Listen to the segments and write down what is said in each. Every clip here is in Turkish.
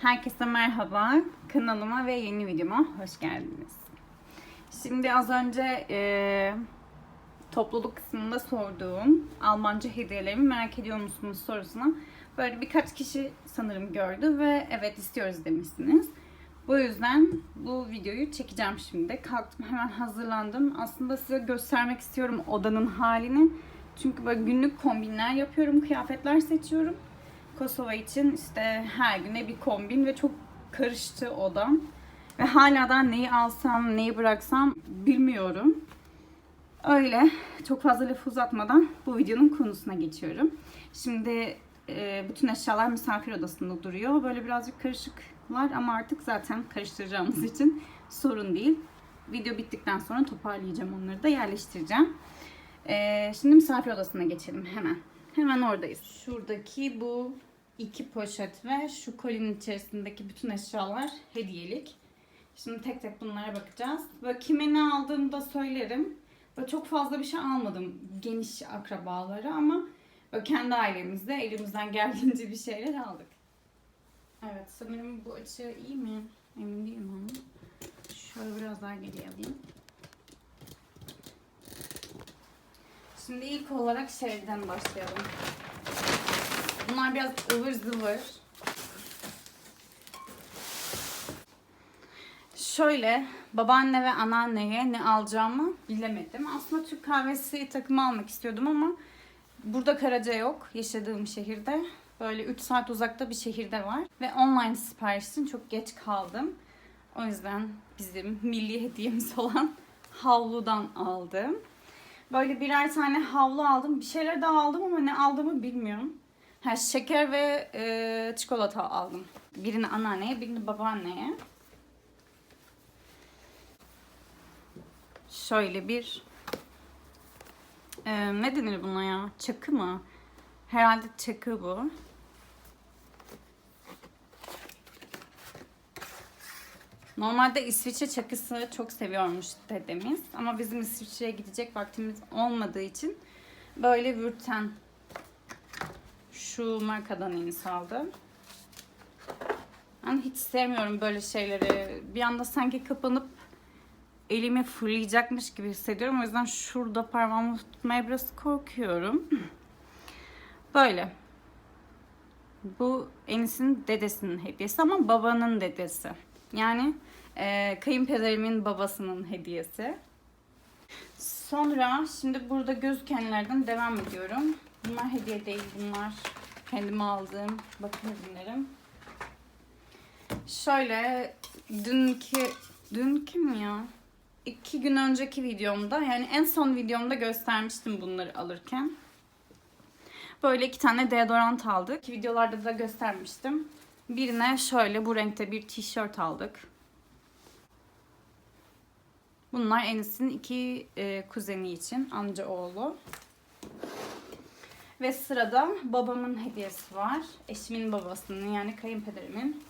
Herkese merhaba. Kanalıma ve yeni videoma hoş geldiniz. Şimdi az önce e, topluluk kısmında sorduğum Almanca hediyelerimi merak ediyor musunuz sorusuna böyle birkaç kişi sanırım gördü ve evet istiyoruz demişsiniz. Bu yüzden bu videoyu çekeceğim şimdi. Kalktım hemen hazırlandım. Aslında size göstermek istiyorum odanın halini. Çünkü böyle günlük kombinler yapıyorum, kıyafetler seçiyorum. Kosova için işte her güne bir kombin ve çok karıştı odam. Ve hala da neyi alsam, neyi bıraksam bilmiyorum. Öyle çok fazla laf uzatmadan bu videonun konusuna geçiyorum. Şimdi e, bütün eşyalar misafir odasında duruyor. Böyle birazcık karışıklar ama artık zaten karıştıracağımız için sorun değil. Video bittikten sonra toparlayacağım onları da yerleştireceğim. E, şimdi misafir odasına geçelim hemen. Hemen oradayız. Şuradaki bu iki poşet ve şu kolinin içerisindeki bütün eşyalar hediyelik. Şimdi tek tek bunlara bakacağız. Ve kime ne aldığımı da söylerim. Böyle çok fazla bir şey almadım geniş akrabalara ama böyle kendi ailemizde elimizden geldiğince bir şeyler aldık. Evet sanırım bu açı iyi mi? Emin değilim ama. Şöyle biraz daha geriye alayım. Şimdi ilk olarak şeyden başlayalım. Bunlar biraz ıvır zıvır. Şöyle babaanne ve anneanneye ne alacağımı bilemedim. Aslında Türk kahvesi takımı almak istiyordum ama burada Karaca yok yaşadığım şehirde. Böyle 3 saat uzakta bir şehirde var. Ve online sipariş çok geç kaldım. O yüzden bizim milli hediyemiz olan havludan aldım. Böyle birer tane havlu aldım. Bir şeyler daha aldım ama ne aldığımı bilmiyorum. Ha, şeker ve e, çikolata aldım. Birini anneanneye, birini babaanneye. Şöyle bir e, ne denir buna ya? Çakı mı? Herhalde çakı bu. Normalde İsviçre çakısı çok seviyormuş dedemiz. Ama bizim İsviçre'ye gidecek vaktimiz olmadığı için böyle vürten şu markadan enis aldım. Ben hiç sevmiyorum böyle şeyleri. Bir anda sanki kapanıp elimi fırlayacakmış gibi hissediyorum. O yüzden şurada parmağımı tutmaya biraz korkuyorum. Böyle. Bu Enis'in dedesinin hediyesi ama babanın dedesi. Yani e, kayınpederimin babasının hediyesi. Sonra şimdi burada gözükenlerden devam ediyorum. Bunlar hediye değil bunlar kendime aldığım bakım ürünlerim. Şöyle dünkü dünkü mü ya? İki gün önceki videomda yani en son videomda göstermiştim bunları alırken. Böyle iki tane deodorant aldık. Videolarda da göstermiştim. Birine şöyle bu renkte bir tişört aldık. Bunlar Enis'in iki e, kuzeni için, amca oğlu. Ve sırada babamın hediyesi var. Eşimin babasının yani kayınpederimin.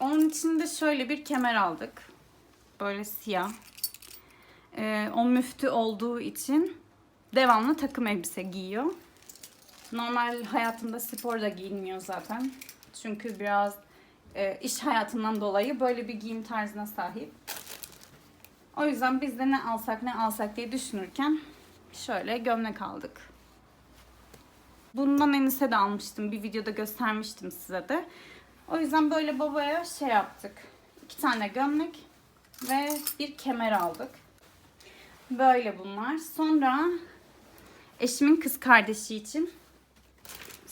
Onun için de şöyle bir kemer aldık. Böyle siyah. Ee, o müftü olduğu için devamlı takım elbise giyiyor. Normal hayatında spor da giyinmiyor zaten. Çünkü biraz e, iş hayatından dolayı böyle bir giyim tarzına sahip. O yüzden biz de ne alsak ne alsak diye düşünürken şöyle gömlek aldık. Bundan Enis'e de almıştım. Bir videoda göstermiştim size de. O yüzden böyle babaya şey yaptık. İki tane gömlek ve bir kemer aldık. Böyle bunlar. Sonra eşimin kız kardeşi için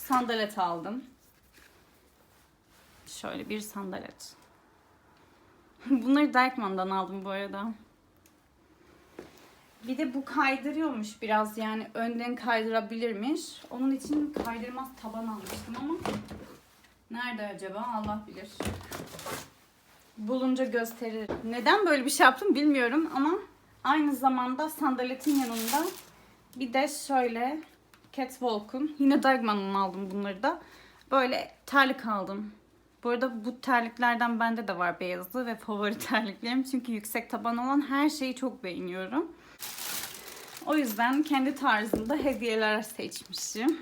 sandalet aldım. Şöyle bir sandalet. Bunları Deichmann'dan aldım bu arada. Bir de bu kaydırıyormuş biraz yani önden kaydırabilirmiş. Onun için kaydırmaz taban almıştım ama nerede acaba Allah bilir. Bulunca gösterir. Neden böyle bir şey yaptım bilmiyorum ama aynı zamanda sandaletin yanında bir de şöyle Catwalk'un yine Deichmann'dan aldım bunları da. Böyle terlik aldım. Bu arada bu terliklerden bende de var beyazı ve favori terliklerim. Çünkü yüksek taban olan her şeyi çok beğeniyorum. O yüzden kendi tarzımda hediyeler seçmişim.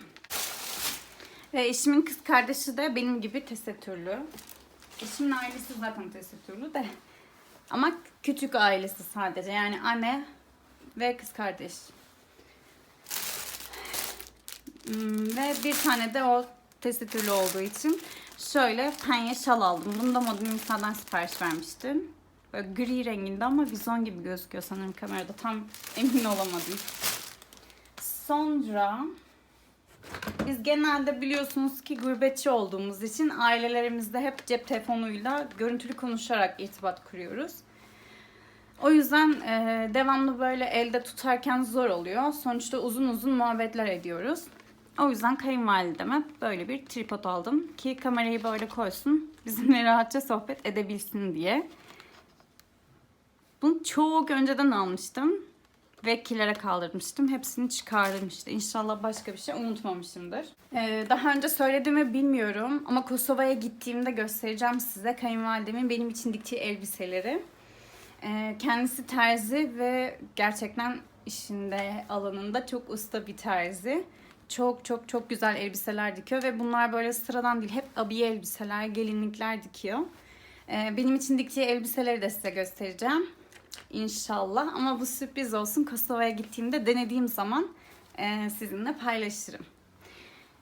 Ve eşimin kız kardeşi de benim gibi tesettürlü. Eşimin ailesi zaten tesettürlü de. Ama küçük ailesi sadece. Yani anne ve kız kardeş. Hmm, ve bir tane de o tesettürlü olduğu için şöyle penye şal aldım. Bunu da Modern Insa'dan sipariş vermiştim. Böyle gri renginde ama vizon gibi gözüküyor sanırım kamerada. Tam emin olamadım. Sonra biz genelde biliyorsunuz ki gurbetçi olduğumuz için ailelerimizde hep cep telefonuyla görüntülü konuşarak irtibat kuruyoruz. O yüzden e, devamlı böyle elde tutarken zor oluyor. Sonuçta uzun uzun muhabbetler ediyoruz. O yüzden kayınvalideme böyle bir tripod aldım ki kamerayı böyle koysun, bizimle rahatça sohbet edebilsin diye. Bunu çok önceden almıştım ve kilere kaldırmıştım. Hepsini çıkardım işte. İnşallah başka bir şey unutmamışımdır. Ee, daha önce söylediğimi bilmiyorum ama Kosova'ya gittiğimde göstereceğim size kayınvalidemin benim için diktiği elbiseleri. Ee, kendisi terzi ve gerçekten işinde alanında çok usta bir terzi. Çok çok çok güzel elbiseler dikiyor ve bunlar böyle sıradan değil. Hep abiye elbiseler, gelinlikler dikiyor. Ee, benim için diktiği elbiseleri de size göstereceğim. İnşallah. Ama bu sürpriz olsun. Kosova'ya gittiğimde denediğim zaman e, sizinle paylaşırım.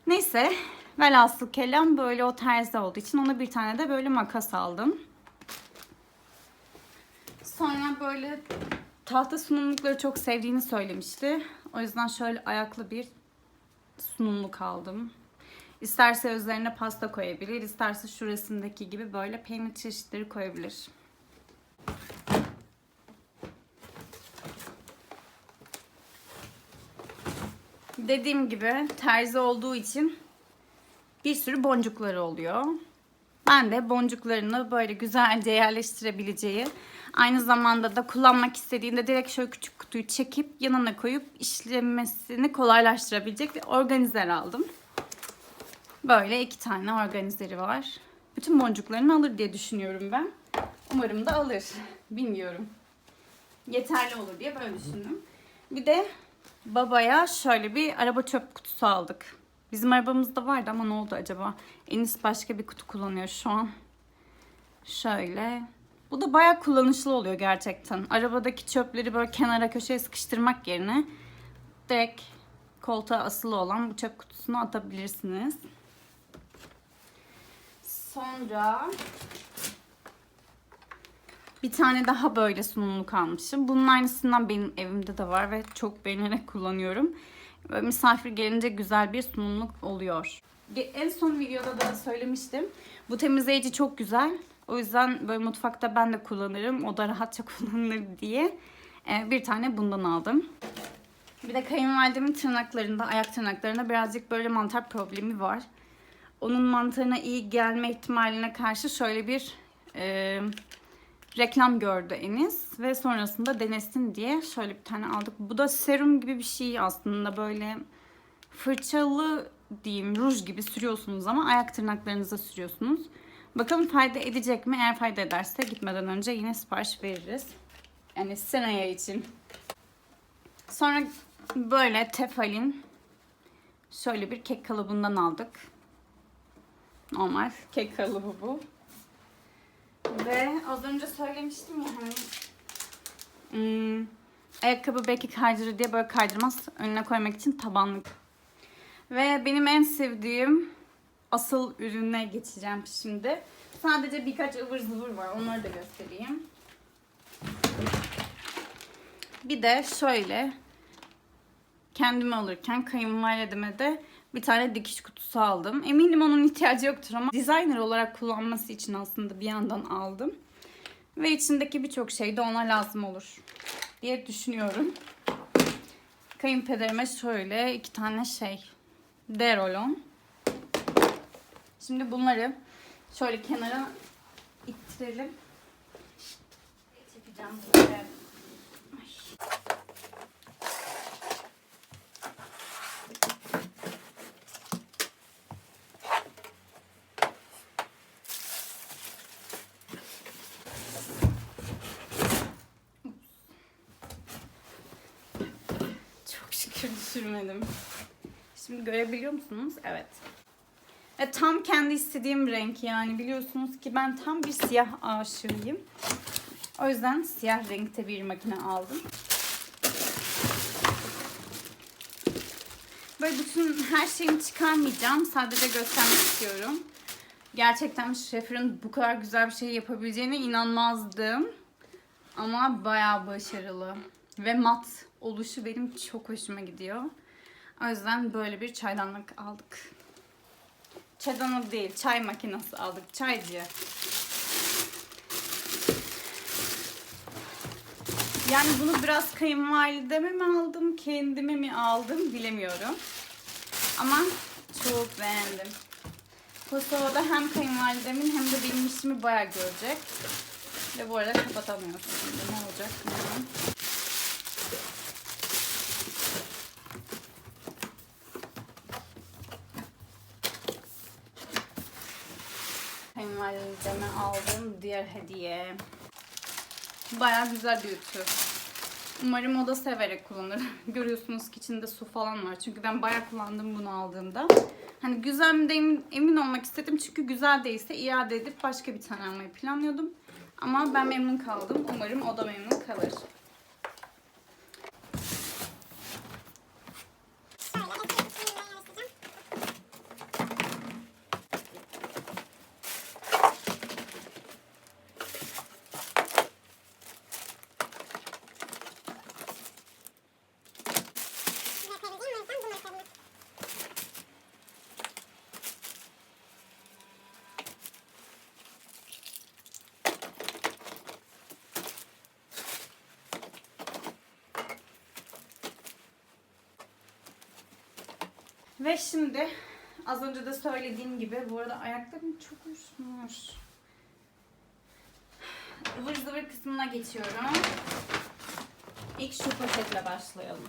Neyse. Velhasıl kelam böyle o terzi olduğu için ona bir tane de böyle makas aldım. Sonra böyle tahta sunumlukları çok sevdiğini söylemişti. O yüzden şöyle ayaklı bir sunumluk aldım. İsterse üzerine pasta koyabilir, isterse şu resimdeki gibi böyle peynir çeşitleri koyabilir. Dediğim gibi terzi olduğu için bir sürü boncukları oluyor. Ben de boncuklarını böyle güzelce yerleştirebileceği, aynı zamanda da kullanmak istediğinde direkt şöyle küçük kutuyu çekip yanına koyup işlemesini kolaylaştırabilecek bir organizer aldım. Böyle iki tane organizeri var. Bütün boncuklarını alır diye düşünüyorum ben. Umarım da alır. Bilmiyorum. Yeterli olur diye böyle düşündüm. Bir de babaya şöyle bir araba çöp kutusu aldık. Bizim arabamızda vardı ama ne oldu acaba? Enis başka bir kutu kullanıyor şu an. Şöyle. Bu da bayağı kullanışlı oluyor gerçekten. Arabadaki çöpleri böyle kenara köşeye sıkıştırmak yerine direkt koltuğa asılı olan bu çöp kutusuna atabilirsiniz. Sonra bir tane daha böyle sunumluk almışım. Bunun aynısından benim evimde de var ve çok beğenerek kullanıyorum. Böyle misafir gelince güzel bir sunumluk oluyor. En son videoda da söylemiştim. Bu temizleyici çok güzel. O yüzden böyle mutfakta ben de kullanırım. O da rahatça kullanılır diye. Ee, bir tane bundan aldım. Bir de kayınvalidemin tırnaklarında, ayak tırnaklarında birazcık böyle mantar problemi var. Onun mantarına iyi gelme ihtimaline karşı şöyle bir e, reklam gördü Enis ve sonrasında denesin diye şöyle bir tane aldık. Bu da serum gibi bir şey aslında böyle fırçalı diyeyim ruj gibi sürüyorsunuz ama ayak tırnaklarınıza sürüyorsunuz. Bakalım fayda edecek mi? Eğer fayda ederse gitmeden önce yine sipariş veririz. Yani seneye için. Sonra böyle Tefal'in şöyle bir kek kalıbından aldık. Normal kek kalıbı bu. Ve az önce söylemiştim ya hani hmm, ayakkabı belki kaydırır diye böyle kaydırmaz önüne koymak için tabanlık. Ve benim en sevdiğim asıl ürüne geçeceğim şimdi. Sadece birkaç ıvır zıvır var. Onları da göstereyim. Bir de şöyle kendime alırken kayınvalideme de bir tane dikiş kutusu aldım. Eminim onun ihtiyacı yoktur ama designer olarak kullanması için aslında bir yandan aldım. Ve içindeki birçok şey de ona lazım olur diye düşünüyorum. Kayınpederime şöyle iki tane şey. Derolon. Şimdi bunları şöyle kenara ittirelim. Çekeceğim. Ay. Çok şükür düşürmedim. Şimdi görebiliyor musunuz? Evet. E, tam kendi istediğim renk yani biliyorsunuz ki ben tam bir siyah aşığıyım. O yüzden siyah renkte bir makine aldım. Böyle bütün her şeyimi çıkarmayacağım. Sadece göstermek istiyorum. Gerçekten şefin bu kadar güzel bir şey yapabileceğine inanmazdım. Ama bayağı başarılı. Ve mat oluşu benim çok hoşuma gidiyor. O yüzden böyle bir çaydanlık aldık. Çaydanlık değil, çay makinesi aldık. Çaycı. Yani bunu biraz kayınvalideme mi aldım, kendime mi aldım bilemiyorum. Ama çok beğendim. Kosova'da hem kayınvalidemin hem de benim işimi bayağı görecek. Ve bu arada kapatamıyorsun. Ne olacak bilmiyorum. Kayınvalideme aldığım diğer hediye. Bayağı güzel bir ütü. Umarım o da severek kullanır. Görüyorsunuz ki içinde su falan var. Çünkü ben bayağı kullandım bunu aldığımda. Hani güzel mi de emin, emin olmak istedim. Çünkü güzel değilse iade edip başka bir tane almayı planlıyordum. Ama ben memnun kaldım. Umarım o da memnun kalır. Ve şimdi az önce de söylediğim gibi bu arada ayaklarım çok üşümüş. Ivır zıvır kısmına geçiyorum. İlk şu poşetle başlayalım.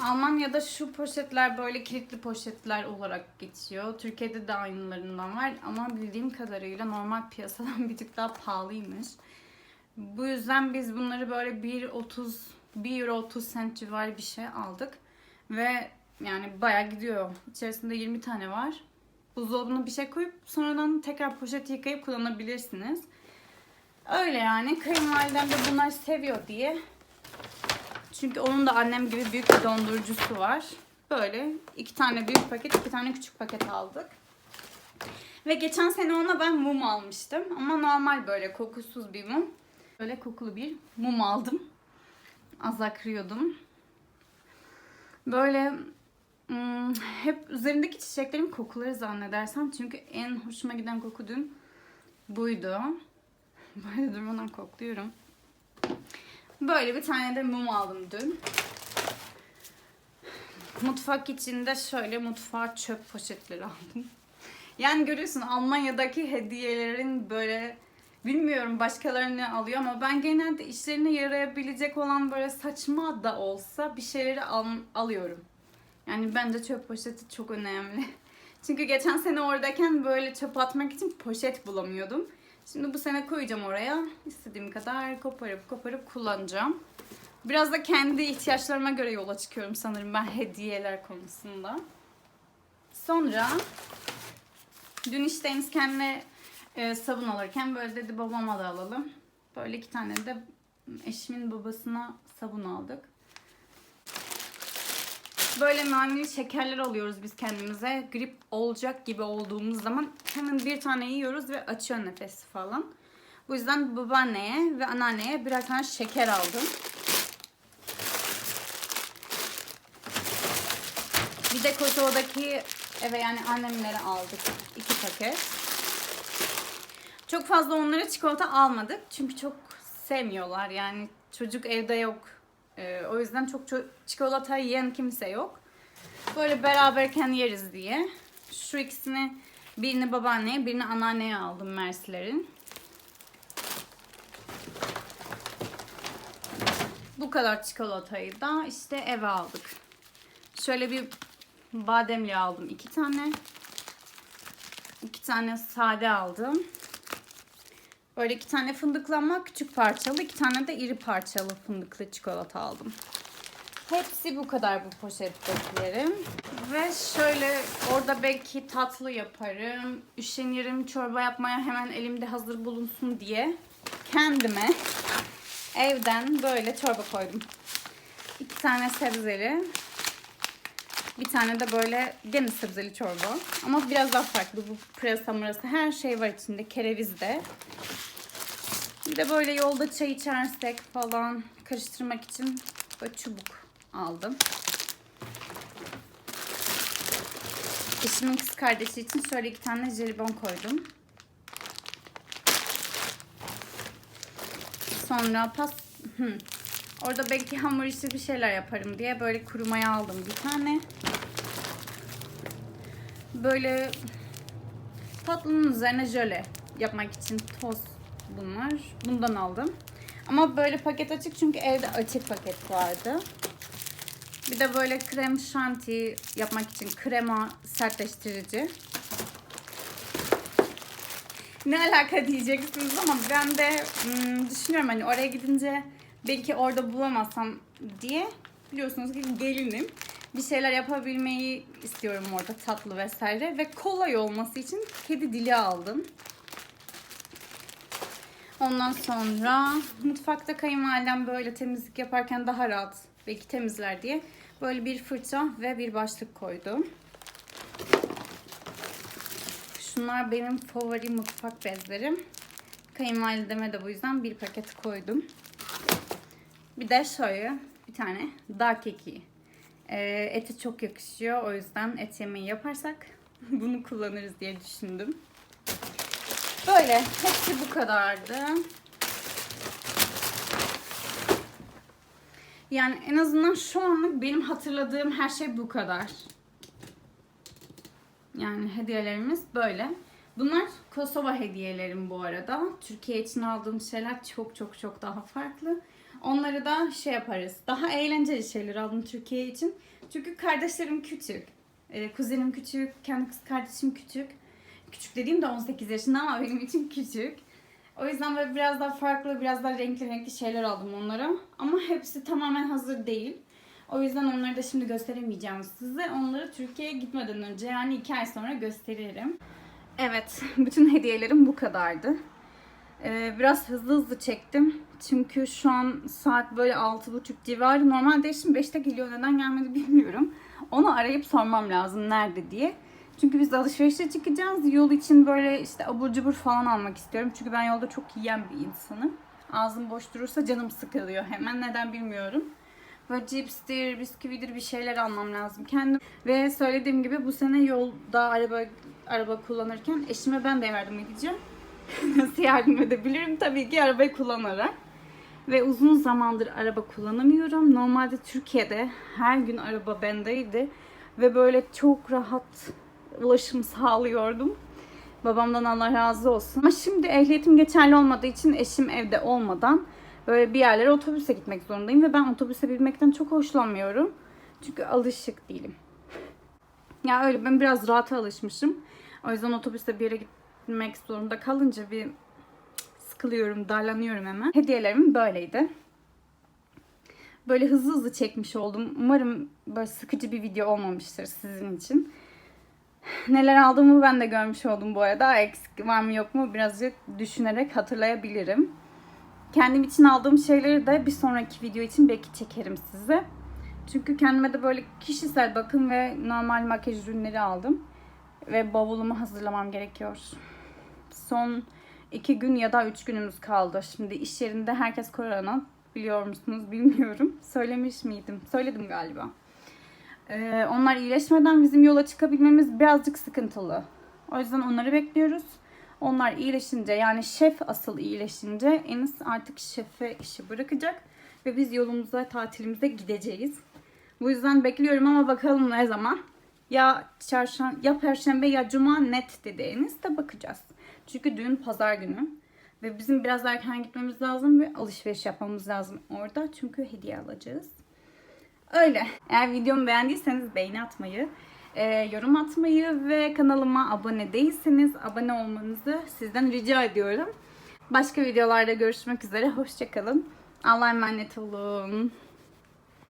Almanya'da şu poşetler böyle kilitli poşetler olarak geçiyor. Türkiye'de de aynılarından var ama bildiğim kadarıyla normal piyasadan bir tık daha pahalıymış. Bu yüzden biz bunları böyle 1.30 1 euro 30 cent civarı bir şey aldık. Ve yani bayağı gidiyor. İçerisinde 20 tane var. Buzdolabına bir şey koyup sonradan tekrar poşeti yıkayıp kullanabilirsiniz. Öyle yani. Kayınvalidem de bunları seviyor diye. Çünkü onun da annem gibi büyük bir dondurucusu var. Böyle iki tane büyük paket, iki tane küçük paket aldık. Ve geçen sene ona ben mum almıştım. Ama normal böyle kokusuz bir mum. Böyle kokulu bir mum aldım. Az akrıyordum. Böyle hmm, hep üzerindeki çiçeklerin kokuları zannedersem. Çünkü en hoşuma giden koku dün buydu. Böyle durmadan kokluyorum. Böyle bir tane de mum aldım dün. Mutfak içinde şöyle mutfağa çöp poşetleri aldım. Yani görüyorsun Almanya'daki hediyelerin böyle bilmiyorum başkalarını alıyor ama ben genelde işlerine yarayabilecek olan böyle saçma da olsa bir şeyleri al, alıyorum. Yani bence çöp poşeti çok önemli. Çünkü geçen sene oradayken böyle çöp atmak için poşet bulamıyordum. Şimdi bu sene koyacağım oraya. İstediğim kadar koparıp koparıp kullanacağım. Biraz da kendi ihtiyaçlarıma göre yola çıkıyorum sanırım ben hediyeler konusunda. Sonra dün işte kendine e, sabun alırken böyle dedi babama da alalım. Böyle iki tane de eşimin babasına sabun aldık. Böyle naneli şekerler alıyoruz biz kendimize. Grip olacak gibi olduğumuz zaman hemen bir tane yiyoruz ve açıyor nefesi falan. Bu yüzden babaanneye ve anneanneye birer tane şeker aldım. Bir de Kosova'daki eve yani annemlere aldık iki paket. Çok fazla onlara çikolata almadık. Çünkü çok sevmiyorlar. Yani çocuk evde yok. Ee, o yüzden çok ço- çikolata yiyen kimse yok. Böyle beraberken yeriz diye. Şu ikisini birini babaanneye birini anneanneye aldım Merslerin. Bu kadar çikolatayı da işte eve aldık. Şöyle bir bademli aldım iki tane. İki tane sade aldım. Böyle iki tane fındıklanma küçük parçalı, iki tane de iri parçalı fındıklı çikolata aldım. Hepsi bu kadar bu poşettekilerim. Ve şöyle orada belki tatlı yaparım. Üşenirim çorba yapmaya hemen elimde hazır bulunsun diye kendime evden böyle çorba koydum. İki tane sebzeli. Bir tane de böyle gene sebzeli çorba. Ama biraz daha farklı. Bu pırasa mırasa her şey var içinde. Kereviz de. Bir de böyle yolda çay içersek falan karıştırmak için böyle çubuk aldım. Eşimin kız kardeşi için şöyle iki tane jelibon koydum. Sonra pas... Orada belki hamur işi bir şeyler yaparım diye böyle kurumaya aldım bir tane. Böyle tatlının üzerine jöle yapmak için toz bunlar. Bundan aldım. Ama böyle paket açık çünkü evde açık paket vardı. Bir de böyle krem şanti yapmak için krema sertleştirici. Ne alaka diyeceksiniz ama ben de hmm, düşünüyorum hani oraya gidince belki orada bulamazsam diye biliyorsunuz ki gelinim. Bir şeyler yapabilmeyi istiyorum orada tatlı vesaire ve kolay olması için kedi dili aldım. Ondan sonra mutfakta kayınvalidem böyle temizlik yaparken daha rahat belki temizler diye böyle bir fırça ve bir başlık koydum. Şunlar benim favori mutfak bezlerim. Kayınvalideme de bu yüzden bir paket koydum. Bir de şöyle bir tane dağ keki. Ee, ete çok yakışıyor. O yüzden et yemeği yaparsak bunu kullanırız diye düşündüm. Böyle. Hepsi bu kadardı. Yani en azından şu anlık benim hatırladığım her şey bu kadar. Yani hediyelerimiz böyle. Bunlar Kosova hediyelerim bu arada. Türkiye için aldığım şeyler çok çok çok daha farklı. Onları da şey yaparız. Daha eğlenceli şeyler aldım Türkiye için. Çünkü kardeşlerim küçük. Ee, kuzenim küçük, kendi kız kardeşim küçük. Küçük dediğim de 18 yaşında ama benim için küçük. O yüzden böyle biraz daha farklı, biraz daha renkli renkli şeyler aldım onlara. Ama hepsi tamamen hazır değil. O yüzden onları da şimdi gösteremeyeceğim size. Onları Türkiye'ye gitmeden önce yani iki ay sonra gösteririm. Evet, bütün hediyelerim bu kadardı. Ee, biraz hızlı hızlı çektim. Çünkü şu an saat böyle 6.30 civarı. Normalde eşim 5'te geliyor. Neden gelmedi bilmiyorum. Onu arayıp sormam lazım nerede diye. Çünkü biz alışverişe çıkacağız. Yol için böyle işte abur cubur falan almak istiyorum. Çünkü ben yolda çok yiyen bir insanım. Ağzım boş durursa canım sıkılıyor hemen. Neden bilmiyorum. Böyle cipstir, bisküvidir bir şeyler almam lazım kendim. Ve söylediğim gibi bu sene yolda araba araba kullanırken eşime ben de yardım edeceğim. Nasıl yardım edebilirim? Tabii ki arabayı kullanarak. Ve uzun zamandır araba kullanamıyorum. Normalde Türkiye'de her gün araba bendeydi. Ve böyle çok rahat ulaşım sağlıyordum. Babamdan Allah razı olsun. Ama şimdi ehliyetim geçerli olmadığı için eşim evde olmadan böyle bir yerlere otobüse gitmek zorundayım. Ve ben otobüse binmekten çok hoşlanmıyorum. Çünkü alışık değilim. Ya öyle ben biraz rahata alışmışım. O yüzden otobüste bir yere gitmek zorunda kalınca bir sıkılıyorum, darlanıyorum hemen. Hediyelerim böyleydi. Böyle hızlı hızlı çekmiş oldum. Umarım böyle sıkıcı bir video olmamıştır sizin için. Neler aldığımı ben de görmüş oldum bu arada. Eksik var mı yok mu birazcık düşünerek hatırlayabilirim. Kendim için aldığım şeyleri de bir sonraki video için belki çekerim size. Çünkü kendime de böyle kişisel bakım ve normal makyaj ürünleri aldım. Ve bavulumu hazırlamam gerekiyor. Son iki gün ya da üç günümüz kaldı. Şimdi iş yerinde herkes korona. Biliyor musunuz bilmiyorum. Söylemiş miydim? Söyledim galiba. Ee, onlar iyileşmeden bizim yola çıkabilmemiz birazcık sıkıntılı. O yüzden onları bekliyoruz. Onlar iyileşince yani şef asıl iyileşince Enis artık şefe işi bırakacak. Ve biz yolumuza tatilimize gideceğiz. Bu yüzden bekliyorum ama bakalım ne zaman. Ya çarşamba ya perşembe ya cuma net dedi Enis de bakacağız. Çünkü düğün pazar günü. Ve bizim biraz erken gitmemiz lazım ve alışveriş yapmamız lazım orada. Çünkü hediye alacağız. Öyle. Eğer videomu beğendiyseniz beğeni atmayı, e, yorum atmayı ve kanalıma abone değilseniz abone olmanızı sizden rica ediyorum. Başka videolarda görüşmek üzere. Hoşçakalın. Allah'a emanet olun.